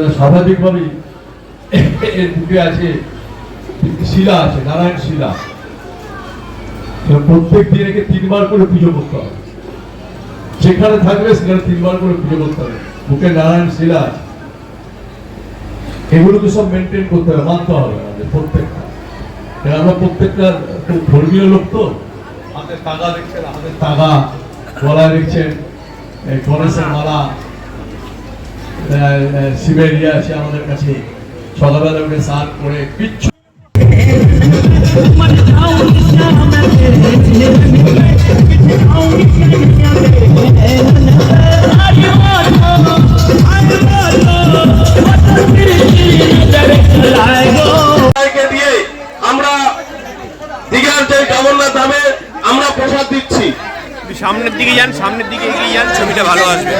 সুতরাং স্বাভাবিকভাবেই এর বুকে আছে, শিলা আছে, নারায়ণ শিলা। প্রত্যেক দিন একে তিনবার করে পুজো করতে হবে। যেখানে থাকবে সেখানে তিনবার করে পুজো করতে হবে। বুকে নারায়ণ শিলা আছে। এগুলোকে সব মেনটেন করতে হবে, মানতে হবে আমাদের প্রত্যেকটা। আমরা প্রত্যেকটা খুব ধর্মীয় লোক তো? হাতে তাগা দেখছেন হাতে তাগা গলায় দেখছেন গণেশের মালা। ইয়ে আছে আমাদের কাছে সকালবেলা উঠে স্নান করে পিচ্ছু দিয়ে আমরা দীঘার যে জগন্নাথ ধামে আমরা প্রসাদ দিচ্ছি। সামনের দিকে যান সামনের দিকে এগিয়ে যান ছবিটা ভালো আসবে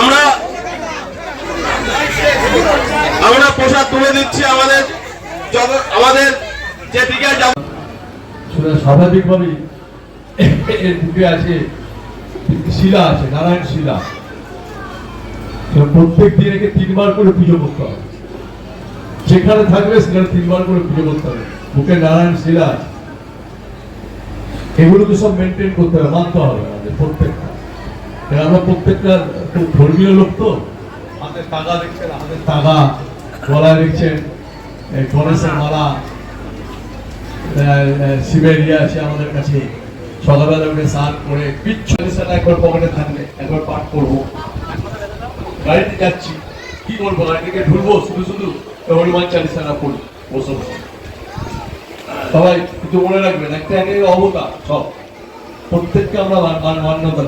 আমরা আমরা প্রসাদ তুলে দিচ্ছি আমাদের আমাদের যে এর বুকে আছে, শিলা আছে, নারায়ণ শিলা। প্রত্যেক দিন একে তিনবার করে পুজো করতে হবে। যেখানে থাকবে সেখানে তিনবার করে পুজো করতে হবে। নারায়ণ শিলা সব মেনটেন করতে হবে, মানতে হবে আমাদের প্রত্যেকটা। আমরা প্রত্যেকটা ধর্মীয় লোক তো। হাতে তাগা দেখছেন হাতে তাগা। গলায় দেখছেন গণেশের মালা ইয়ে আছে আমাদের কাছে। সকালবেলা উঠে স্নান করে পিচ্ছু সেটা একবার পকেটে থাকলে একবার পাঠ করব। গাড়িতে যাচ্ছি। কি করব গাড়িতে ঢুলবো শুধু শুধু হনুমান চালিসাটা পড়ি, বসে বসে। সবাই কিন্তু মনে রাখবেন, একটা একে অবতা, সব। প্রত্যেককে আমরা মান- মান- মান্যতা